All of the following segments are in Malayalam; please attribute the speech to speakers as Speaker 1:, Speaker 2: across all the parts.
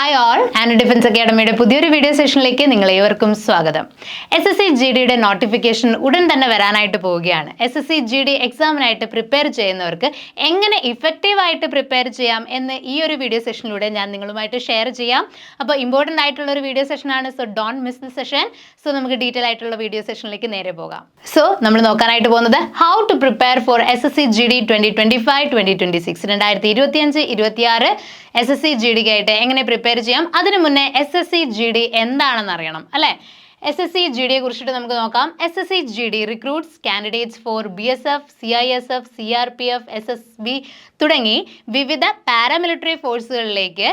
Speaker 1: ഹായ് ഓൾ ആൻഡ് ഡിഫൻസ് അക്കാഡമിയുടെ പുതിയൊരു വീഡിയോ സെഷനിലേക്ക് നിങ്ങൾ ഏവർക്കും സ്വാഗതം. എസ് എസ് സി ജി ഡിയുടെ നോട്ടിഫിക്കേഷൻ ഉടൻ തന്നെ വരാനായിട്ട് പോവുകയാണ്. S S C G D എക്സാമിനായിട്ട് prepare ചെയ്യുന്നവർക്ക് എങ്ങനെ ഇഫക്റ്റീവായിട്ട് പ്രിപ്പയർ ചെയ്യാം എന്ന് ഈ ഒരു വീഡിയോ സെഷനിലൂടെ ഞാൻ നിങ്ങളുമായിട്ട് ഷെയർ ചെയ്യാം. അപ്പോൾ ഇമ്പോർട്ടന്റ് ആയിട്ടുള്ള ഒരു video സെഷനാണ് so don't miss the session so നമുക്ക് ഡീറ്റെയിൽ ആയിട്ടുള്ള വീഡിയോ സെഷനിലേക്ക് നേരെ പോകാം. സോ നമ്മൾ നോക്കാനായിട്ട് പോകുന്നത് how to prepare for S S C G D twenty twenty five twenty twenty six രണ്ടായിരത്തി ഇരുപത്തിയഞ്ച് ഇരുപത്തിയാറ് എസ് എസ് സി ജി ഡിക്കായിട്ട് എങ്ങനെ പ്രിപ്പയർ ചെയ്യാം. അതിനു മുന്നേ S S C G D എന്താണെന്ന് അറിയണം അല്ലേ? എസ് എസ് സി ജി ഡിയെ കുറിച്ചിട്ട് നമുക്ക് നോക്കാം. S S C G D recruits candidates for B S F C I S F C R P F S S B തുടങ്ങി വിവിധ പാരാമിലിറ്ററി ഫോഴ്സുകളിലേക്ക്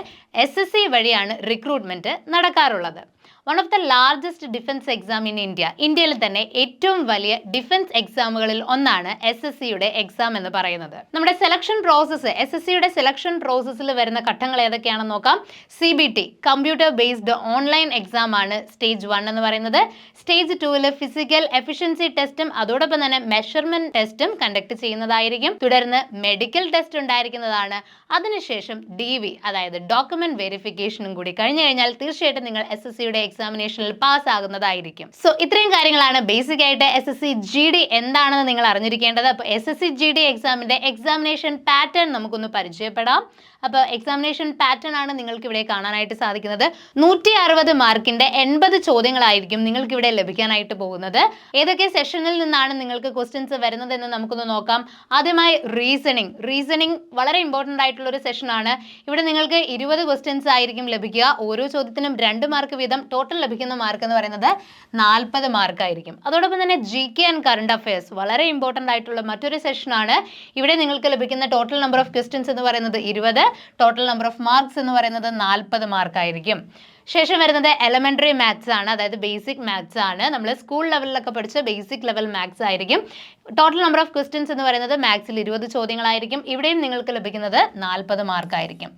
Speaker 1: എസ് എസ് സി വഴിയാണ് റിക്രൂട്ട്മെന്റ് നടക്കാറുള്ളത്. One of the largest defence exam in India ഇന്ത്യയിൽ തന്നെ ഏറ്റവും വലിയ ഡിഫൻസ് എക്സാമുകളിൽ ഒന്നാണ് എസ് എസ് സിയുടെ എക്സാം എന്ന് പറയുന്നത്. നമ്മുടെ സെലക്ഷൻ പ്രോസസ്സ് എസ് എസ് സിയുടെ സെലക്ഷൻ പ്രോസസ്സിൽ വരുന്ന ഘട്ടങ്ങൾ ഏതൊക്കെയാണെന്ന് നോക്കാം. C B T computer based online exam ആണ് സ്റ്റേജ് വൺ എന്ന് പറയുന്നത്. സ്റ്റേജ് ടുവിൽ ഫിസിക്കൽ എഫിഷ്യൻസി ടെസ്റ്റും അതോടൊപ്പം തന്നെ മെഷർമെന്റ് ടെസ്റ്റും കണ്ടക്ട് ചെയ്യുന്നതായിരിക്കും. തുടർന്ന് മെഡിക്കൽ ടെസ്റ്റ് ഉണ്ടായിരിക്കുന്നതാണ്. അതിനുശേഷം ഡി വി അതായത് ഡോക്യുമെന്റ് വെരിഫിക്കേഷനും കൂടി കഴിഞ്ഞു കഴിഞ്ഞാൽ തീർച്ചയായിട്ടും നിങ്ങൾ എസ് എസ് സിയുടെ എക്സാമിനേഷനിൽ പാസ് ആകുന്നതായിരിക്കും സോ ഇത്രയും കാര്യങ്ങളാണ് ബേസിക് ആയിട്ട് S S C G D എന്താണെന്ന് നിങ്ങൾ അറിഞ്ഞിരിക്കേണ്ടത്. അപ്പോൾ S S C G D എക്സാമിന്റെ എക്സാമിനേഷൻ പാറ്റേൺ നമുക്കൊന്ന് പരിചയപ്പെടാം. അപ്പോൾ എക്സാമിനേഷൻ പാറ്റേൺ ആണ് നിങ്ങൾക്ക് ഇവിടെ കാണാനായിട്ട് സാധിക്കുന്നത്. നൂറ്റി അറുപത് മാർക്കിന്റെ എൺപത് ചോദ്യങ്ങളായിരിക്കും നിങ്ങൾക്ക് ഇവിടെ ലഭിക്കാനായിട്ട് പോകുന്നത്. ഏതൊക്കെ സെഷനിൽ നിന്നാണ് നിങ്ങൾക്ക് ക്വസ്റ്റ്യൻസ് വരുന്നതെന്ന് നമുക്കൊന്ന് നോക്കാം. ആദ്യമായി റീസണിങ് റീസണിങ് വളരെ ഇമ്പോർട്ടന്റ് ആയിട്ടുള്ള ഒരു സെഷനാണ് ഇവിടെ നിങ്ങൾക്ക് ഇരുപത് ക്വസ്റ്റ്യൻസ് ആയിരിക്കും ലഭിക്കുക. ഓരോ ചോദ്യത്തിനും രണ്ട് മാർക്ക് വീതം. ടോട്ടൽ ലഭിക്കുന്ന മാർക്ക് എന്ന് പറയുന്നത് നാൽപ്പത് മാർക്ക് ആയിരിക്കും. അതോടൊപ്പം തന്നെ G K and current affairs വളരെ ഇമ്പോർട്ടന്റ് ആയിട്ടുള്ള മറ്റൊരു സെഷനാണ് ഇവിടെ നിങ്ങൾക്ക് ലഭിക്കുന്ന ടോട്ടൽ നമ്പർ ഓഫ് ക്വസ്റ്റ്യൻസ് എന്ന് പറയുന്നത് ഇരുപത് ടോട്ടൽ നമ്പർ ഓഫ് മാർക്സ് എന്ന് പറയുന്നത് നാൽപ്പത് മാർക്ക് ആയിരിക്കും. ശേഷം വരുന്നത് എലമെന്ററി മാത്സ് ആണ്. അതായത് ബേസിക് മാത്സ് ആണ്. നമ്മൾ സ്കൂൾ ലെവലിലൊക്കെ പഠിച്ച ബേസിക് ലെവൽ മാത്സ് ആയിരിക്കും. ടോട്ടൽ നമ്പർ ഓഫ് ക്വസ്റ്റ്യൻസ് എന്ന് പറയുന്നത് മാത്സിൽ ഇരുപത് ചോദ്യങ്ങളായിരിക്കും. ഇവിടെയും നിങ്ങൾക്ക് ലഭിക്കുന്നത് നാൽപ്പത് മാർക്കായിരിക്കും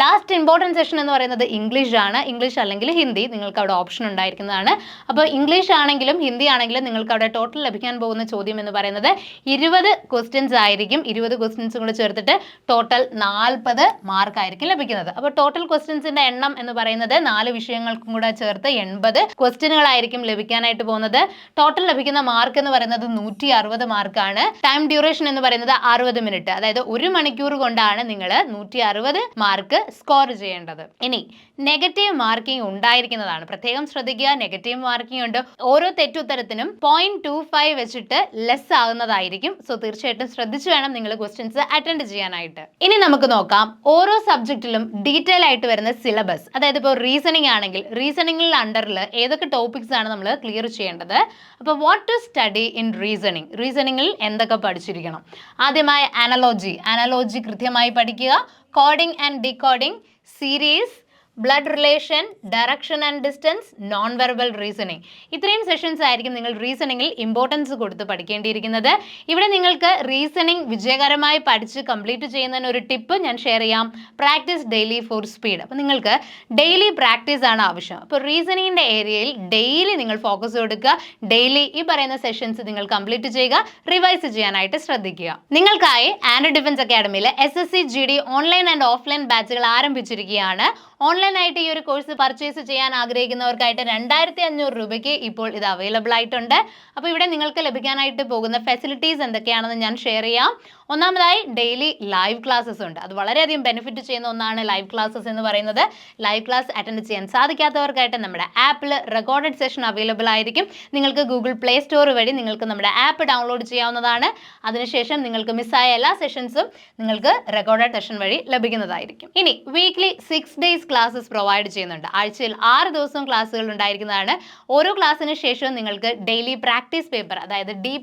Speaker 1: ലാസ്റ്റ് ഇമ്പോർട്ടന്റ് സെഷൻ എന്ന് പറയുന്നത് ഇംഗ്ലീഷ് ആണ്. ഇംഗ്ലീഷ് അല്ലെങ്കിൽ ഹിന്ദി നിങ്ങൾക്ക് അവിടെ ഓപ്ഷൻ ഉണ്ടായിരിക്കുന്നതാണ്. അപ്പോൾ ഇംഗ്ലീഷ് ആണെങ്കിലും ഹിന്ദി ആണെങ്കിലും നിങ്ങൾക്ക് അവിടെ ടോട്ടൽ ലഭിക്കാൻ പോകുന്ന ചോദ്യം എന്ന് പറയുന്നത് ഇരുപത് ക്വസ്റ്റ്യൻസ് ആയിരിക്കും. ഇരുപത് ക്വസ്റ്റ്യൻസും കൂടെ ചേർത്തിട്ട് ടോട്ടൽ നാൽപ്പത് മാർക്കായിരിക്കും ലഭിക്കുന്നത്. അപ്പോൾ ടോട്ടൽ ക്വസ്റ്റ്യൻസിന്റെ എണ്ണം എന്ന് പറയുന്നത് നാല് വിഷയങ്ങൾക്കും കൂടെ ചേർത്ത് എൺപത് ക്വസ്റ്റ്യനുകളായിരിക്കും ലഭിക്കാനായിട്ട് പോകുന്നത്. ടോട്ടൽ ലഭിക്കുന്ന മാർക്ക് എന്ന് പറയുന്നത് നൂറ്റി അറുപത് മാർക്കാണ് ടൈം ഡ്യൂറേഷൻ എന്ന് പറയുന്നത് അറുപത് മിനിറ്റ് അതായത് ഒരു മണിക്കൂർ കൊണ്ടാണ് നിങ്ങൾ നൂറ്റി അറുപത് മാർക്ക് സ്കോർ ചെയ്യേണ്ടത്. ഇനി നെഗറ്റീവ് മാർക്കിംഗ് ഉണ്ടായിരിക്കുന്നതാണ്. പ്രത്യേകം ശ്രദ്ധിക്കുക നെഗറ്റീവ് മാർക്കിംഗ് ഉണ്ട്. ഓരോ തെറ്റുത്തരത്തിനും പോയിന്റ് ടു ഫൈവ് വെച്ചിട്ട് ലെസ് ആകുന്നതായിരിക്കും. സോ തീർച്ചയായിട്ടും ശ്രദ്ധിച്ചു വേണം നിങ്ങൾ ക്വസ്റ്റ്യൻസ് അറ്റൻഡ് ചെയ്യാനായിട്ട്. ഇനി നമുക്ക് നോക്കാം. ഓരോ സബ്ജക്റ്റിലും ഡീറ്റെയിൽ ആയിട്ട് വരുന്ന സിലബസ് അതായത് ഇപ്പോൾ റീസണിംഗ് ആണെങ്കിൽ റീസണിംഗിൽ അണ്ടറിൽ ഏതൊക്കെ ടോപ്പിക്സ് ആണ് നമ്മൾ ക്ലിയർ ചെയ്യേണ്ടത്? അപ്പോൾ what to study in reasoning റീസണിങ്ങിൽ എന്തൊക്കെ പഠിച്ചിരിക്കണം? ആദ്യമായ അനലോജി അനലോജി കൃത്യമായി പഠിക്കുക. Coding and decoding series blood relation direction and distance non verbal reasoning ഇത്രയും സെഷൻസ് ആയിരിക്കും നിങ്ങൾ റീസണിങ്ങിൽ ഇമ്പോർട്ടൻസ് കൊടുത്ത് പഠിക്കേണ്ടിയിരിക്കുന്നത്. ഇവിടെ നിങ്ങൾക്ക് റീസണിങ് വിജയകരമായി പഠിച്ച് കംപ്ലീറ്റ് ചെയ്യുന്നതിന് ഒരു ടിപ്പ് ഞാൻ ഷെയർ ചെയ്യാം. പ്രാക്ടീസ് ഡെയിലി ഫോർ സ്പീഡ് അപ്പോൾ നിങ്ങൾക്ക് ഡെയിലി പ്രാക്ടീസ് ആണ് ആവശ്യം. അപ്പോൾ റീസണിങ്ങിന്റെ ഏരിയയിൽ ഡെയിലി നിങ്ങൾ ഫോക്കസ് കൊടുക്കുക. ഡെയിലി ഈ പറയുന്ന സെഷൻസ് നിങ്ങൾ കംപ്ലീറ്റ് ചെയ്യുക. റിവൈസ് ചെയ്യാനായിട്ട് ശ്രദ്ധിക്കുക. നിങ്ങൾക്കായി and defence അക്കാഡമിയിൽ S S C G D online and offline ബാച്ചുകൾ ആരംഭിച്ചിരിക്കുകയാണ്. ഓൺലൈനായിട്ട് ഈ ഒരു കോഴ്സ് പർച്ചേസ് ചെയ്യാൻ ആഗ്രഹിക്കുന്നവർക്കായിട്ട് രണ്ടായിരത്തി അഞ്ഞൂറ് രൂപയ്ക്ക് ഇപ്പോൾ ഇത് അവൈലബിൾ ആയിട്ടുണ്ട്. അപ്പോൾ ഇവിടെ നിങ്ങൾക്ക് ലഭിക്കാനായിട്ട് പോകുന്ന ഫെസിലിറ്റീസ് എന്തൊക്കെയാണെന്ന് ഞാൻ ഷെയർ ചെയ്യാം. ഒന്നാമതായി ഡെയിലി ലൈവ് ക്ലാസ്സസ് ഉണ്ട്. അത് വളരെയധികം ബെനിഫിറ്റ് ചെയ്യുന്ന ഒന്നാണ് ലൈവ് ക്ലാസ്സസ് എന്ന് പറയുന്നത്. ലൈവ് ക്ലാസ് അറ്റൻഡ് ചെയ്യാൻ സാധിക്കാത്തവർക്കായിട്ട് നമ്മുടെ ആപ്പിൽ റെക്കോർഡഡ് സെഷൻ അവൈലബിൾ ആയിരിക്കും. നിങ്ങൾക്ക് ഗൂഗിൾ പ്ലേ സ്റ്റോർ വഴി നിങ്ങൾക്ക് നമ്മുടെ ആപ്പ് ഡൗൺലോഡ് ചെയ്യാവുന്നതാണ്. അതിനുശേഷം നിങ്ങൾക്ക് മിസ്സായ എല്ലാ സെഷൻസും നിങ്ങൾക്ക് റെക്കോർഡഡ് സെഷൻ വഴി ലഭിക്കുന്നതായിരിക്കും. ഇനി weekly six days classes provide ചെയ്യുന്നുണ്ട്. ആഴ്ചയിൽ ആറ് ദിവസം ക്ലാസ്സുകൾ ഉണ്ടായിരിക്കുന്നതാണ്. ഓരോ ക്ലാസ്സിന് ശേഷവും നിങ്ങൾക്ക് ഡെയിലി പ്രാക്ടീസ് പേപ്പർ അതായത് ഡി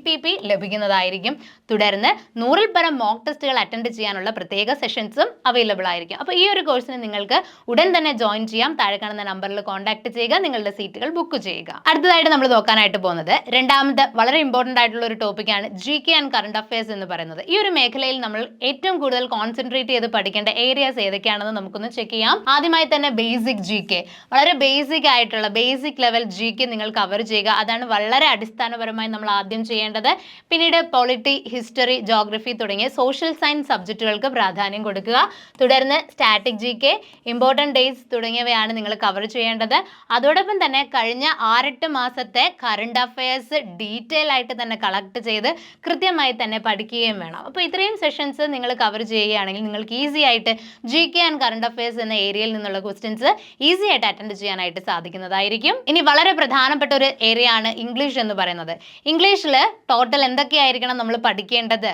Speaker 1: ലഭിക്കുന്നതായിരിക്കും. തുടർന്ന് നൂറിൽ പരം മോക്ക് ടെസ്റ്റുകൾ അറ്റൻഡ് ചെയ്യാനുള്ള പ്രത്യേക സെഷൻസും അവൈലബിൾ ആയിരിക്കും. അപ്പോൾ ഈ ഒരു കോഴ്സിന് നിങ്ങൾക്ക് ഉടൻ തന്നെ ജോയിൻ ചെയ്യാം. താഴെ കാണുന്ന നമ്പറിൽ കോൺടാക്ട് ചെയ്യുക. നിങ്ങളുടെ സീറ്റുകൾ ബുക്ക് ചെയ്യുക. അടുത്തതായിട്ട് നമ്മൾ നോക്കാനായിട്ട് പോകുന്നത് രണ്ടാമത് വളരെ ഇമ്പോർട്ടന്റ് ആയിട്ടുള്ള ഒരു ടോപ്പിക്കാണ് G K and current affairs എന്ന് പറയുന്നത്. ഈ ഒരു മേഖലയിൽ നമ്മൾ ഏറ്റവും കൂടുതൽ കോൺസെൻട്രേറ്റ് ചെയ്ത് പഠിക്കേണ്ട ഏരിയാസ് ഏതൊക്കെയാണെന്ന് നമുക്കൊന്ന് ചെക്ക് ചെയ്യാം. ആദ്യമായി തന്നെ ബേസിക് ജി കെ വളരെ ബേസിക് ആയിട്ടുള്ള ബേസിക് ലെവൽ ജി കെ നിങ്ങൾ കവർ ചെയ്യുക. അതാണ് വളരെ അടിസ്ഥാനപരമായി നമ്മൾ ആദ്യം ചെയ്യേണ്ടത്. പിന്നീട് പോളിറ്റി ഹിസ്റ്ററി ജോഗ്രഫി തുടങ്ങിയ സോഷ്യൽ സയൻസ് സബ്ജക്റ്റുകൾക്ക് പ്രാധാന്യം കൊടുക്കുക. തുടർന്ന് static G K important days തുടങ്ങിയവയാണ് നിങ്ങൾ കവർ ചെയ്യേണ്ടത്. അതോടൊപ്പം തന്നെ കഴിഞ്ഞ ആറെട്ട് മാസത്തെ കറണ്ട് അഫയേഴ്സ് ഡീറ്റെയിൽ ആയിട്ട് തന്നെ കളക്ട് ചെയ്ത് കൃത്യമായി തന്നെ പഠിക്കുകയും വേണം. അപ്പോൾ ഇത്രയും സെഷൻസ് നിങ്ങൾ കവർ ചെയ്യുകയാണെങ്കിൽ നിങ്ങൾക്ക് ഈസി ആയിട്ട് G K and current affairs എന്ന ഏരിയയിൽ നിന്നുള്ള ക്വസ്റ്റ്യൻസ് ഈസി ആയിട്ട് അറ്റൻഡ് ചെയ്യാനായിട്ട് സാധിക്കുന്നതായിരിക്കും. ഇനി വളരെ പ്രധാനപ്പെട്ട ഒരു ഏരിയ ആണ് ഇംഗ്ലീഷ് എന്ന് പറയുന്നത്. ഇംഗ്ലീഷിൽ ടോട്ടൽ എന്തൊക്കെയായിരിക്കണം നമ്മൾ പഠിക്കേണ്ടത്?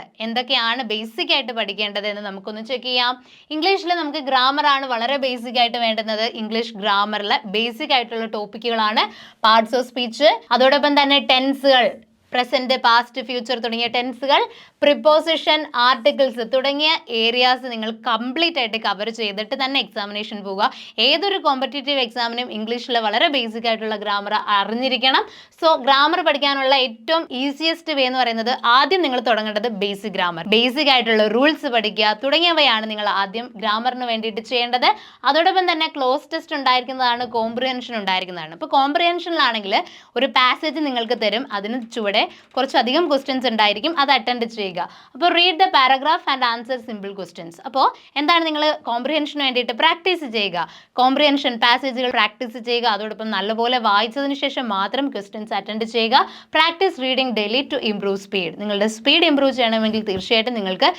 Speaker 1: എന്തൊക്കെയാണ് ബേസിക് ആയിട്ട് പഠിക്കേണ്ടത് എന്ന് നമുക്കൊന്ന് ചെക്ക് ചെയ്യാം. ഇംഗ്ലീഷിൽ നമുക്ക് ഗ്രാമർ ആണ് വളരെ ബേസിക് ആയിട്ട് വേണ്ടുന്നത്. ഇംഗ്ലീഷ് ഗ്രാമറിലെ ബേസിക് ആയിട്ടുള്ള ടോപ്പിക്കുകളാണ് പാർട്സ് ഓഫ് സ്പീച്ച് അതോടൊപ്പം തന്നെ ടെൻസുകൾ പ്രസന്റ് പാസ്റ്റ് ഫ്യൂച്ചർ തുടങ്ങിയ ടെൻസുകൾ പ്രിപ്പോസിഷൻ ആർട്ടിക്കിൾസ് തുടങ്ങിയ ഏരിയാസ് നിങ്ങൾ കംപ്ലീറ്റ് ആയിട്ട് കവർ ചെയ്തിട്ട് തന്നെ എക്സാമിനേഷൻ പോവുക. ഏതൊരു കോമ്പറ്റേറ്റീവ് എക്സാമിനും ഇംഗ്ലീഷിലെ വളരെ ബേസിക് ആയിട്ടുള്ള ഗ്രാമർ അറിഞ്ഞിരിക്കണം. സോ ഗ്രാമർ പഠിക്കാനുള്ള ഏറ്റവും ഈസിയസ്റ്റ് വേ എന്ന് പറയുന്നത് ആദ്യം നിങ്ങൾ തുടങ്ങേണ്ടത് ബേസിക് ഗ്രാമർ ബേസിക് ആയിട്ടുള്ള റൂൾസ് പഠിക്കുക. തുടങ്ങിയവയാണ് നിങ്ങൾ ആദ്യം ഗ്രാമറിന് വേണ്ടിയിട്ട് ചെയ്യേണ്ടത്. അതോടൊപ്പം തന്നെ ക്ലോസ് ടെസ്റ്റ് ഉണ്ടായിരിക്കുന്നതാണ് കോംപ്രിഹെൻഷൻ ഉണ്ടായിരിക്കുന്നതാണ്. ഇപ്പോൾ കോംപ്രിഹെൻഷനിലാണെങ്കിൽ ഒരു പാസേജ് നിങ്ങൾക്ക് തരും. അതിന് ചുവടെ കുറച്ചധികം ക്വസ്റ്റ്യൻസ് ഉണ്ടായിരിക്കും. അത് അറ്റൻഡ് ചെയ്യുക. അപ്പോൾ read the paragraph and answer simple questions അപ്പോൾ എന്താണ് നിങ്ങൾ കോംപ്രിഹെൻഷന് വേണ്ടിയിട്ട് പ്രാക്ടീസ് ചെയ്യുക? കോംപ്രിഹെൻഷൻ പാസേജുകൾ പ്രാക്ടീസ് ചെയ്യുക. അതോടൊപ്പം നല്ലപോലെ വായിച്ചതിന് ശേഷം മാത്രം ക്വസ്റ്റ്യൻസ് അറ്റൻഡ് ചെയ്യുക. Practice reading daily to improve speed നിങ്ങളുടെ സ്പീഡ് ഇംപ്രൂവ് ചെയ്യണമെങ്കിൽ തീർച്ചയായിട്ടും നിങ്ങൾക്ക്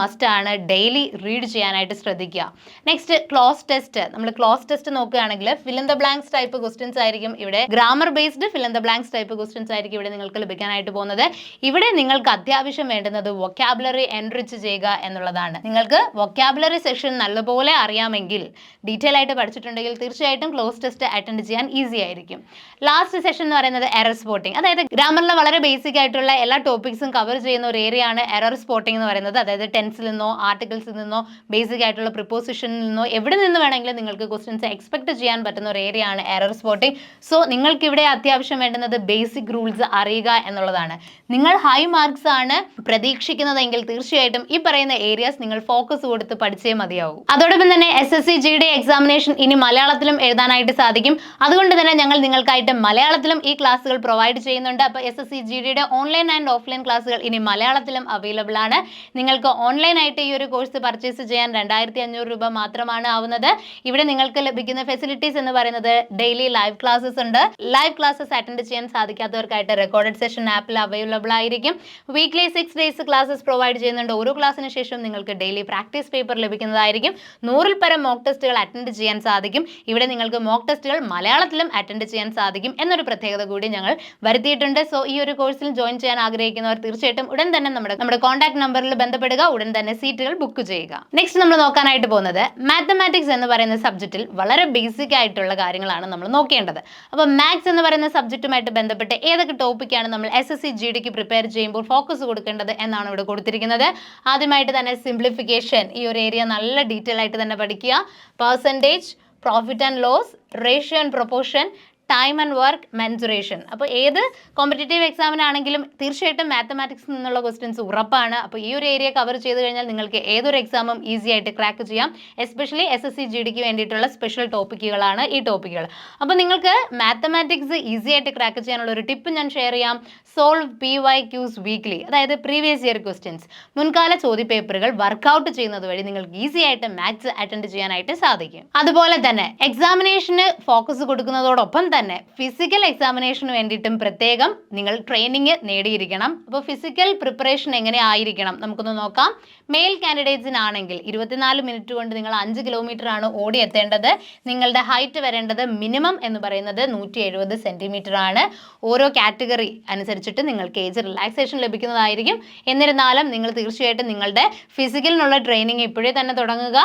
Speaker 1: മസ്റ്റ് ആണ്. ഡെയിലി റീഡ് ചെയ്യാനായിട്ട് ശ്രദ്ധിക്കുക. നെക്സ്റ്റ് ക്ലോസ് ടെസ്റ്റ് നമ്മൾ ക്ലോസ് ടെസ്റ്റ് നോക്കുകയാണെങ്കിൽ fill in the blanks type questions ആയിരിക്കും. ഇവിടെ grammar based fill in the blanks type questions ആയിരിക്കും. ഇവിടെ നിങ്ങൾക്ക് ലഭിക്കാനായിട്ട് പോകുന്നത്. ഇവിടെ നിങ്ങൾക്ക് അത്യാവശ്യം വേണ്ടുന്നത് വൊക്കാബുലറി എൻറിച്ച് ചെയ്യുക എന്നുള്ളതാണ്. നിങ്ങൾക്ക് വൊക്കാബുലറി സെക്ഷൻ നല്ലപോലെ അറിയാമെങ്കിൽ ഡീറ്റെയിൽ ആയിട്ട് പഠിച്ചിട്ടുണ്ടെങ്കിൽ തീർച്ചയായിട്ടും ക്ലോസ് ടെസ്റ്റ് അറ്റൻഡ് ചെയ്യാൻ ഈസി ആയിരിക്കും. ലാസ്റ്റ് സെഷൻ എന്ന് പറയുന്നത് എറർ സ്പോട്ടിംഗ് അതായത് ഗ്രാമറിലെ വളരെ ബേസിക് ആയിട്ടുള്ള എല്ലാ ടോപ്പിക്സും കവർ ചെയ്യുന്ന ഒരു ഏരിയ ആണ് എറർ സ്പോട്ടിംഗ് എന്ന് പറയുന്നത്. അതായത് ടെൻസിൽ നിന്നോ ആർട്ടിക്കിൾസിൽ നിന്നോ ബേസിക് ആയിട്ടുള്ള പ്രിപ്പോസിഷനിൽ നിന്നോ എവിടെ നിന്ന് വേണമെങ്കിലും നിങ്ങൾക്ക് ക്വസ്റ്റ്യൻസ് എക്സ്പെക്ട് ചെയ്യാൻ പറ്റുന്ന ഒരു ഏരിയ ആണ് എറർ സ്പോട്ടിംഗ് സോ നിങ്ങൾക്ക് ഇവിടെ അത്യാവശ്യം വേണ്ടുന്നത് ബേസിക് റൂൾസ് അറിയുക എന്നുള്ളതാണ്. നിങ്ങൾ ഹൈ മാർക്സ് ആണ് പ്രതീക്ഷിക്കുന്നതെങ്കിൽ തീർച്ചയായിട്ടും ഈ പറയുന്ന ഏരിയാസ് നിങ്ങൾ ഫോക്കസ് കൊടുത്ത് പഠിച്ചേ മതിയാവും. അതോടൊപ്പം തന്നെ S S C G D examination ഇനി മലയാളത്തിലും എഴുതാനായിട്ട് സാധിക്കും. അതുകൊണ്ട് തന്നെ ഞങ്ങൾ നിങ്ങൾക്കായിട്ട് മലയാളത്തിലും ഈ ക്ലാസ്സുകൾ പ്രൊവൈഡ് ചെയ്യുന്നുണ്ട്. അപ്പോൾ എസ് എസ് സി ജി ഡിയുടെ ഓൺലൈൻ ആൻഡ് ഓഫ്ലൈൻ ക്ലാസ്സുകൾ ഇനി മലയാളത്തിലും അവൈലബിൾ ആണ്. നിങ്ങൾക്ക് ഓൺലൈൻ ആയിട്ട് ഈ ഒരു കോഴ്സ് പർച്ചേസ് ചെയ്യാൻ രണ്ടായിരത്തി അഞ്ഞൂറ് രൂപ മാത്രമാണ് ആവുന്നത്. ഇവിടെ നിങ്ങൾക്ക് ലഭിക്കുന്ന ഫെസിലിറ്റീസ് എന്ന് പറയുന്നത് ഡെയിലി ലൈവ് ക്ലാസ്സസ് ഉണ്ട്. ലൈവ് ക്ലാസ്സസ് അറ്റൻഡ് ചെയ്യാൻ സാധിക്കാത്തവർക്കായിട്ട് റെക്കോർഡഡ് സെഷൻ ആപ്പിൽ അവൈലബിൾ ആയിരിക്കും. Weekly six days classes provide ചെയ്യുന്നുണ്ട്. ഓരോ ക്ലാസ്സിന് ശേഷം നിങ്ങൾക്ക് ഡെയിലി പ്രാക്ടീസ് പേപ്പർ ലഭിക്കുന്നതായിരിക്കും. നൂറിൽ പരം മോക്ക് ടെസ്റ്റുകൾ അറ്റൻഡ് ചെയ്യാൻ സാധിക്കും. ഇവിടെ നിങ്ങൾക്ക് മോക്ക് ടെസ്റ്റുകൾ മലയാളത്തിലും അറ്റൻഡ് ചെയ്യാൻ സാധിക്കും എന്നൊരു പ്രത്യേകത കൂടി ഞങ്ങൾ വരുത്തിയിട്ടുണ്ട്. സോ ഈ ഒരു കോഴ്സിൽ ജോയിൻ ചെയ്യാൻ ആഗ്രഹിക്കുന്നവർ തീർച്ചയായിട്ടും ഉടൻ തന്നെ നമ്മുടെ നമ്മുടെ കോൺടാക്ട് നമ്പറിൽ ബന്ധപ്പെടുക. ഉടൻ തന്നെ സീറ്റുകൾ ബുക്ക് ചെയ്യുക. നെക്സ്റ്റ് നമ്മൾ നോക്കാനായിട്ട് പോകുന്നത് മാത്തമാറ്റിക്സ് എന്ന് പറയുന്ന സബ്ജക്റ്റിൽ വളരെ ബേസിക് ആയിട്ടുള്ള കാര്യങ്ങളാണ് നമ്മൾ നോക്കേണ്ടത്. അപ്പോൾ മാത്സ് എന്ന് പറയുന്ന സബ്ജക്റ്റുമായിട്ട് ബന്ധപ്പെട്ട് ഏതൊക്കെ ടോപ്പിക്കാണ് നമ്മൾ എസ് എസ് സി ജി ഡിക്ക് പ്രിപ്പയർ ചെയ്യുമ്പോൾ ഫോക്കസ് കൊടുക്കേണ്ടത് എന്നാണ് ഇവിടെ കൊടുത്തിരിക്കുന്നത്. ആദ്യമായിട്ട് തന്നെ സിംപ്ലിഫിക്കേഷൻ ഈ ഒരു ഏരിയ നല്ല ഡീറ്റെയിൽ ആയിട്ട് തന്നെ പഠിക്കുക. Percentage profit and loss ratio and proportion time and work mensuration അപ്പോൾ ഏത് കോമ്പറ്റേറ്റീവ് എക്സാമിനാണെങ്കിലും തീർച്ചയായിട്ടും മാത്തമാറ്റിക്സ് നിന്നുള്ള ക്വസ്റ്റ്യൻസ് ഉറപ്പാണ്. അപ്പോൾ ഈ ഒരു ഏരിയ കവർ ചെയ്ത് കഴിഞ്ഞാൽ നിങ്ങൾക്ക് ഏതൊരു എക്സാമും ഈസി ആയിട്ട് ക്രാക്ക് ചെയ്യാം. Especially S S C G ഡിക്ക് വേണ്ടിയിട്ടുള്ള സ്പെഷ്യൽ ടോപ്പിക്കുകളാണ് ഈ ടോപ്പിക്കുകൾ അപ്പോൾ നിങ്ങൾക്ക് മാത്തമാറ്റിക്സ് ഈസി ആയിട്ട് ക്രാക്ക് ചെയ്യാനുള്ള ഒരു ടിപ്പ് ഞാൻ ഷെയർ ചെയ്യാം. Solve P Y Qs weekly അതായത് പ്രീവിയസ് ഇയർ ക്വസ്റ്റ്യൻസ് മുൻകാല ചോദ്യപേപ്പറുകൾ വർക്കൗട്ട് ചെയ്യുന്നത് വഴി നിങ്ങൾക്ക് ഈസി ആയിട്ട് മാത്സ് അറ്റൻഡ് ചെയ്യാനായിട്ട് സാധിക്കും. അതുപോലെ തന്നെ എക്സാമിനേഷന് ഫോക്കസ് കൊടുക്കുന്നതോടൊപ്പം തന്നെ ഫിസിക്കൽ എക്സാമിനേഷന് വേണ്ടിയിട്ടും പ്രത്യേകം നിങ്ങൾ ട്രെയിനിങ് നേടിയിരിക്കണം. അപ്പോൾ ഫിസിക്കൽ പ്രിപ്പറേഷൻ എങ്ങനെ ആയിരിക്കണം? നമുക്കൊന്ന് നോക്കാം. മെയിൽ കാൻഡിഡേറ്റ്സിനാണെങ്കിൽ ഇരുപത്തിനാല് മിനിറ്റ് കൊണ്ട് നിങ്ങൾ അഞ്ച് കിലോമീറ്റർ ആണ് ഓടി എത്തേണ്ടത് നിങ്ങളുടെ ഹൈറ്റ് വരേണ്ടത് മിനിമം എന്ന് പറയുന്നത് നൂറ്റി എഴുപത് സെന്റിമീറ്റർ ആണ്. ഓരോ കാറ്റഗറി അനുസരിച്ചിട്ട് നിങ്ങൾക്ക് ഏജ് റിലാക്സേഷൻ ലഭിക്കുന്നതായിരിക്കും. എന്നിരുന്നാലും നിങ്ങൾ തീർച്ചയായിട്ടും നിങ്ങളുടെ ഫിസിക്കലിനുള്ള ട്രെയിനിങ് ഇപ്പോഴേ തന്നെ തുടങ്ങുക.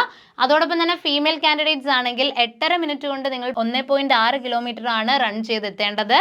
Speaker 1: അതോടൊപ്പം തന്നെ ഫീമെയിൽ കാൻഡിഡേറ്റ്സ് ആണെങ്കിൽ എട്ടര മിനിറ്റ് കൊണ്ട് നിങ്ങൾ ഒന്ന് പോയിന്റ് ആറ് കിലോമീറ്റർ ആണ് റൺ ചെയ്തെത്തേണ്ടത്.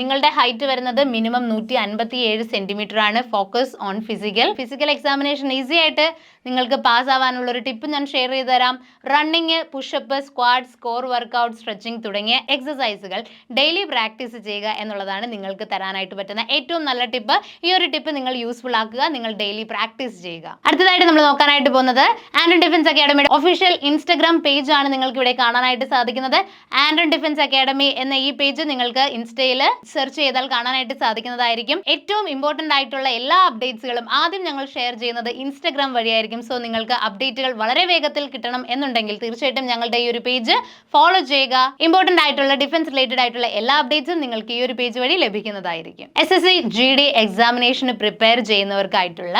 Speaker 1: നിങ്ങളുടെ ഹൈറ്റ് വരുന്നത് മിനിമം നൂറ്റി അൻപത്തി ഏഴ് സെന്റിമീറ്റർ ആണ്. Focus on physical physical examination easy ആയിട്ട് നിങ്ങൾക്ക് പാസ് ആവാനുള്ള ഒരു ടിപ്പ് ഞാൻ ഷെയർ ചെയ്തു തരാം running pushup squat score workout stretching തുടങ്ങിയ എക്സസൈസുകൾ ഡെയിലി പ്രാക്ടീസ് ചെയ്യുക എന്നുള്ളതാണ് നിങ്ങൾക്ക് തരാനായിട്ട് പറ്റുന്ന ഏറ്റവും നല്ല ടിപ്പ്. ഈ ഒരു ടിപ്പ് നിങ്ങൾ യൂസ്ഫുൾ ആക്കുക നിങ്ങൾ ഡെയിലി പ്രാക്ടീസ് ചെയ്യുക. അടുത്തതായിട്ട് നമ്മൾ നോക്കാനായിട്ട് പോകുന്നത് ആൻഡ്രൻ ഡിഫൻസ് അക്കാഡമിയുടെ ഒഫീഷ്യൽ ഇൻസ്റ്റഗ്രാം പേജ് ആണ് നിങ്ങൾക്ക് ഇവിടെ കാണാനായിട്ട് സാധിക്കുന്നത്. ആൻഡ്രൻ ഡിഫൻസ് അക്കാഡമി എന്ന ഈ പേജ് നിങ്ങൾക്ക് ഇൻസ്റ്റയിൽ സെർച്ച് ചെയ്താൽ കാണാനായിട്ട് സാധിക്കുന്നതായിരിക്കും. ഏറ്റവും ഇമ്പോർട്ടന്റ് ആയിട്ടുള്ള എല്ലാ അപ്ഡേറ്റ്സുകളും ആദ്യം ഞങ്ങൾ ഷെയർ ചെയ്യുന്നത് ഇൻസ്റ്റഗ്രാം വഴിയായിരിക്കും. സോ നിങ്ങൾക്ക് അപ്ഡേറ്റുകൾ വളരെ വേഗത്തിൽ കിട്ടണം എന്നുണ്ടെങ്കിൽ തീർച്ചയായിട്ടും ഞങ്ങളുടെ ഈ ഒരു പേജ് ഫോളോ ചെയ്യുക. ഇമ്പോർട്ടന്റ് ആയിട്ടുള്ള ഡിഫൻസ് റിലേറ്റഡ് ആയിട്ടുള്ള എല്ലാ അപ്ഡേറ്റ്സും നിങ്ങൾക്ക് ഈ ഒരു പേജ് വഴി ലഭിക്കുന്നതായിരിക്കും. S S C G D എക്സാമിനേഷന് prepare ചെയ്യുന്നവർക്കായിട്ടുള്ള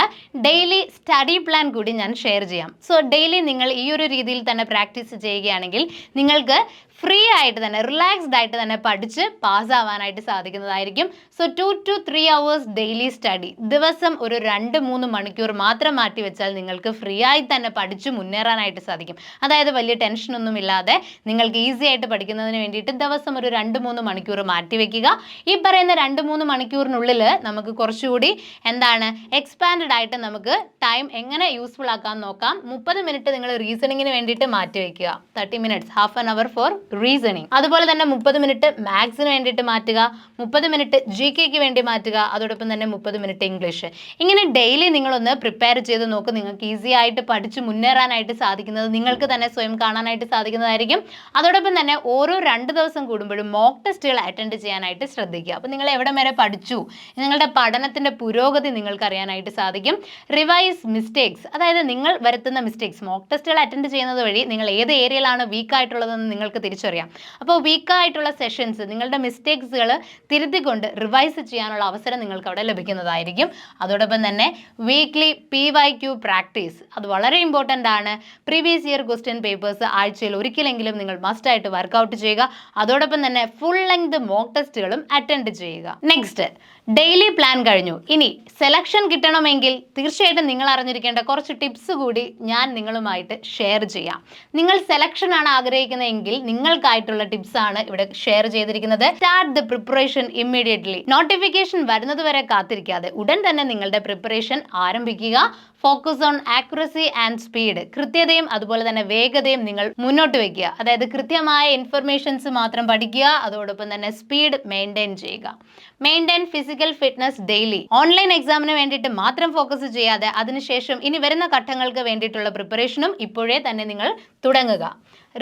Speaker 1: ഡെയിലി സ്റ്റഡി പ്ലാൻ കൂടി ഞാൻ ഷെയർ ചെയ്യാം. സോ ഡെയിലി നിങ്ങൾ ഈ ഒരു രീതിയിൽ തന്നെ പ്രാക്ടീസ് ചെയ്യുകയാണെങ്കിൽ നിങ്ങൾക്ക് ഫ്രീ ആയിട്ട് തന്നെ റിലാക്സ്ഡ് ആയിട്ട് തന്നെ പഠിച്ച് പാസ്സാവാനായിട്ട് സാധിക്കുന്നതായിരിക്കും. So two to three hours daily study ദിവസം ഒരു രണ്ട് മൂന്ന് മണിക്കൂർ മാത്രം മാറ്റി വെച്ചാൽ നിങ്ങൾക്ക് ഫ്രീ ആയി തന്നെ പഠിച്ച് മുന്നേറാനായിട്ട് സാധിക്കും. അതായത് വലിയ ടെൻഷനൊന്നും ഇല്ലാതെ നിങ്ങൾക്ക് ഈസി ആയിട്ട് പഠിക്കുന്നതിന് വേണ്ടിയിട്ട് ദിവസം ഒരു രണ്ട് മൂന്ന് മണിക്കൂർ മാറ്റി വെക്കുക. ഈ പറയുന്ന രണ്ട് മൂന്ന് മണിക്കൂറിനുള്ളിൽ നമുക്ക് കുറച്ചുകൂടി എന്താണ് എക്സ്പാൻഡ് ആയിട്ട് നമുക്ക് ടൈം എങ്ങനെ യൂസ്ഫുൾ ആക്കാൻ നോക്കാം. മുപ്പത് മിനിറ്റ് നിങ്ങൾ റീസണിങ്ങിന് വേണ്ടിയിട്ട് മാറ്റി വെക്കുക. Thirty minutes half an hour for reasoning അതുപോലെ തന്നെ മുപ്പത് മിനിറ്റ് മാത്സിന് വേണ്ടിയിട്ട് മാറ്റുക മുപ്പത് മിനിറ്റ് ജി കെക്ക് വേണ്ടി മാറ്റുക അതോടൊപ്പം തന്നെ മുപ്പത് മിനിറ്റ് ഇംഗ്ലീഷ് ഇങ്ങനെ ഡെയിലി നിങ്ങളൊന്ന് പ്രിപ്പയർ ചെയ്ത് നോക്ക്. നിങ്ങൾക്ക് ഈസി ആയിട്ട് പഠിച്ച് മുന്നേറാനായിട്ട് സാധിക്കുന്നത് നിങ്ങൾക്ക് തന്നെ സ്വയം കാണാനായിട്ട് സാധിക്കുന്നതായിരിക്കും. അതോടൊപ്പം തന്നെ ഓരോ രണ്ട് ദിവസം കൂടുമ്പോഴും മോക്ക് ടെസ്റ്റുകൾ അറ്റൻഡ് ചെയ്യാനായിട്ട് ശ്രദ്ധിക്കുക. അപ്പോൾ നിങ്ങൾ എവിടെ വരെ പഠിച്ചു? നിങ്ങളുടെ പഠനത്തിന്റെ പുരോഗതി നിങ്ങൾക്ക് അറിയാനായിട്ട് സാധിക്കും. റിവൈസ് മിസ്റ്റേക്സ് അതായത് നിങ്ങൾ വരുത്തുന്ന മിസ്റ്റേക്സ് മോക്ക് ടെസ്റ്റുകൾ അറ്റൻഡ് ചെയ്യുന്നത് വഴി നിങ്ങൾ ഏത് ഏരിയയിലാണ് വീക്ക് ആയിട്ടുള്ളതെന്ന് നിങ്ങൾക്ക് തിരിച്ചറിയാം അപ്പോൾ വീക്കായിട്ടുള്ള സെഷൻസ് നിങ്ങളുടെ മിസ്റ്റേക്സുകൾ തിരുത്തിക്കൊണ്ട് റിവൈസ് ചെയ്യാനുള്ള അവസരം നിങ്ങൾക്ക് അവിടെ ലഭിക്കുന്നതായിരിക്കും. അതോടൊപ്പം തന്നെ weekly P Y Q practice അത് വളരെ ഇമ്പോർട്ടന്റ് ആണ്. പ്രീവിയസ് ഇയർ ക്വസ്റ്റ്യൻ പേപ്പേഴ്സ് ആഴ്ചയിൽ ഒരിക്കലെങ്കിലും നിങ്ങൾ മസ്റ്റ് ആയിട്ട് വർക്കൗട്ട് ചെയ്യുക. അതോടൊപ്പം തന്നെ ഫുൾ ലെങ്ത് മോക്ക് ടെസ്റ്റുകളും അറ്റൻഡ് ചെയ്യുക. നെക്സ്റ്റ് ഡെയിലി പ്ലാൻ കഴിഞ്ഞു. ഇനി സെലക്ഷൻ കിട്ടണമെങ്കിൽ തീർച്ചയായിട്ടും നിങ്ങൾ അറിഞ്ഞിരിക്കേണ്ട കുറച്ച് ടിപ്സ് കൂടി ഞാൻ നിങ്ങളുമായിട്ട് ഷെയർ ചെയ്യാം. നിങ്ങൾ സെലക്ഷൻ ആണ് ആഗ്രഹിക്കുന്നതെങ്കിൽ നിങ്ങൾക്കായിട്ടുള്ള ടിപ്സ് ആണ് ഇവിടെ ഷെയർ ചെയ്തിരിക്കുന്നത്. Start the preparation immediately notification വരുന്നത് വരെ കാത്തിരിക്കാതെ ഉടൻ തന്നെ നിങ്ങളുടെ പ്രിപ്പറേഷൻ ആരംഭിക്കുക. Focus on accuracy and speed കൃത്യതയും അതുപോലെ തന്നെ വേഗതയും നിങ്ങൾ മുന്നോട്ട് വെക്കുക. അതായത് കൃത്യമായ ഇൻഫർമേഷൻസ് മാത്രം പഠിക്കുക അതോടൊപ്പം തന്നെ സ്പീഡ് മെയിന്റെയിൻ ചെയ്യുക. Maintain physical fitness daily online എക്സാമിന് വേണ്ടിയിട്ട് മാത്രം ഫോക്കസ് ചെയ്യാതെ അതിനുശേഷം ഇനി വരുന്ന ഘട്ടങ്ങൾക്ക് വേണ്ടിയിട്ടുള്ള പ്രിപ്പറേഷനും ഇപ്പോഴേ തന്നെ നിങ്ങൾ തുടങ്ങുക.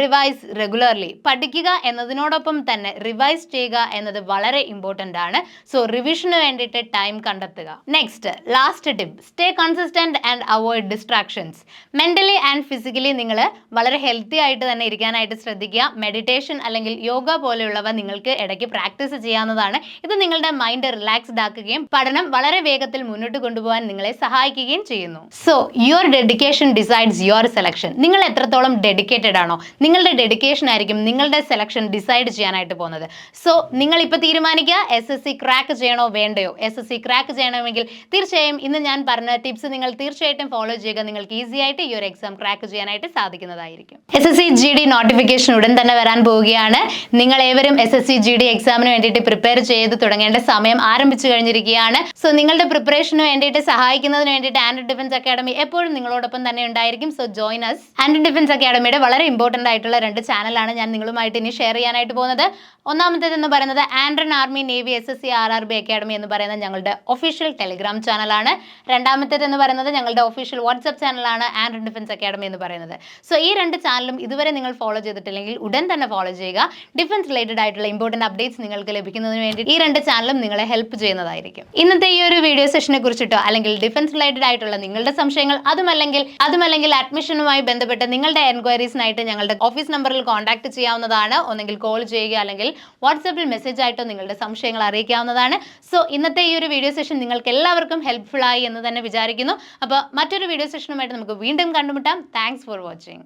Speaker 1: റിവൈസ് റെഗുലർലി പഠിക്കുക എന്നതിനോടൊപ്പം തന്നെ റിവൈസ് ചെയ്യുക എന്നത് വളരെ ഇമ്പോർട്ടന്റ് ആണ്. സോ റിവിഷന് വേണ്ടിയിട്ട് ടൈം കണ്ടെത്തുക. Next last tip stay consistent and avoid distractions mentally and physically നിങ്ങൾ വളരെ ഹെൽത്തി ആയിട്ട് തന്നെ ഇരിക്കാനായിട്ട് ശ്രദ്ധിക്കുക. മെഡിറ്റേഷൻ അല്ലെങ്കിൽ യോഗ പോലെയുള്ളവ നിങ്ങൾക്ക് ഇടയ്ക്ക് പ്രാക്ടീസ് ചെയ്യാവുന്നതാണ്. ഇത് നിങ്ങളുടെ മൈൻഡ് റിലാക്സ്ഡ് ആക്കുകയും പഠനം വളരെ വേഗത്തിൽ മുന്നോട്ട് കൊണ്ടുപോകാൻ നിങ്ങളെ സഹായിക്കുകയും ചെയ്യുന്നു. So your dedication decides your selection നിങ്ങൾ എത്രത്തോളം ഡെഡിക്കേറ്റഡ് ആണോ? നിങ്ങളുടെ ഡെഡിക്കേഷൻ ആയിരിക്കും നിങ്ങളുടെ സെലക്ഷൻ ഡിസൈഡ് ചെയ്യാനായിട്ട് പോകുന്നത്. സോ നിങ്ങൾ ഇപ്പോൾ തീരുമാനിക്കുക എസ് എസ് സി ക്രാക്ക് ചെയ്യണോ വേണ്ടയോ? എസ് എസ് സി ക്രാക്ക് ചെയ്യണമെങ്കിൽ തീർച്ചയായും ഇന്ന് ഞാൻ പറഞ്ഞ ടിപ്സ് നിങ്ങൾ തീർച്ചയായിട്ടും ഫോളോ ചെയ്യുക. നിങ്ങൾക്ക് ഈസി ആയിട്ട് ഈ ഒരു എക്സാം ക്രാക്ക് ചെയ്യാനായിട്ട് സാധിക്കുന്നതായിരിക്കും. S S C G D notification ഉടൻ തന്നെ വരാൻ പോവുകയാണ്. നിങ്ങൾ ഏവരും S S C G D എക്സാമിന് വേണ്ടിയിട്ട് പ്രിപ്പയർ ചെയ്ത് തുടങ്ങേണ്ട സമയം ആരംഭിച്ചു കഴിഞ്ഞിരിക്കുകയാണ്. സോ നിങ്ങളുടെ പ്രിപ്പറേഷന് വേണ്ടിയിട്ട് സഹായിക്കുന്നതിന് വേണ്ടിയിട്ട് ആൻഡ് ഡിഫൻസ് അക്കാഡമി എപ്പോഴും നിങ്ങളോടൊപ്പം തന്നെ ഉണ്ടായിരിക്കും. So join us and defence അക്കാഡമിയുടെ വളരെ ഇമ്പോർട്ടന്റ് ആയിട്ടുള്ള രണ്ട് ചാനലാണ് ഞാൻ നിങ്ങളുമായിട്ട് ഇനി ഷെയർ ചെയ്യാനായിട്ട് പോകുന്നത്. ഒന്നാമത്തേത് എന്ന് പറയുന്നത് ആൻഡ്രൻ army navy S S C R R B academy എന്ന് പറയുന്ന ഞങ്ങളുടെ ഒഫീഷ്യൽ ടെലിഗ്രാം ചാനലാണ് രണ്ടാമത്തേത് എന്ന് പറയുന്നത് ഞങ്ങളുടെ ഒഫീഷ്യൽ വാട്സപ്പ് ചാനലാണ് ആൻഡ്രൻ ഡിഫൻസ് അക്കാഡമി എന്ന് പറയുന്നത്. സോ ഈ രണ്ട് ചാനലും ഇതുവരെ നിങ്ങൾ ഫോളോ ചെയ്തിട്ടില്ലെങ്കിൽ ഉടൻ തന്നെ ഫോളോ ചെയ്യുക. ഡിഫൻസ് റിലേറ്റഡ് ആയിട്ടുള്ള ഇമ്പോർട്ടന്റ് അപ്ഡേറ്റ്സ് നിങ്ങൾക്ക് ലഭിക്കുന്നതിന് വേണ്ടി ഈ രണ്ട് ചാനലും നിങ്ങളെ ഹെൽപ്പ് ചെയ്യുന്നതായിരിക്കും. ഇന്നത്തെ ഈ ഒരു വീഡിയോ സെഷനെ കുറിച്ചിട്ടോ അല്ലെങ്കിൽ ഡിഫൻസ് റിലേറ്റഡ് ആയിട്ടുള്ള നിങ്ങളുടെ സംശയങ്ങൾ അതുമല്ലെങ്കിൽ അതുമല്ലെങ്കിൽ അഡ്മിഷനുമായി ബന്ധപ്പെട്ട് നിങ്ങളുടെ എൻക്വയറീസിനായിട്ട് ഞങ്ങളുടെ ഓഫീസ് നമ്പറിൽ കോൺടാക്ട് ചെയ്യാവുന്നതാണ്. ഒന്നെങ്കിൽ കോൾ ചെയ്യുക അല്ലെങ്കിൽ വാട്സാപ്പിൽ മെസ്സേജ് ആയിട്ടോ നിങ്ങളുടെ സംശയങ്ങൾ അറിയിക്കാവുന്നതാണ്. സോ ഇന്നത്തെ ഈ ഒരു വീഡിയോ സെഷൻ നിങ്ങൾക്ക് എല്ലാവർക്കും ഹെൽപ്ഫുൾ ആയി എന്ന് തന്നെ വിചാരിക്കുന്നു. അപ്പോൾ മറ്റൊരു വീഡിയോ സെഷനുമായിട്ട് നമുക്ക് വീണ്ടും കണ്ടുമുട്ടാം. Thanks for watching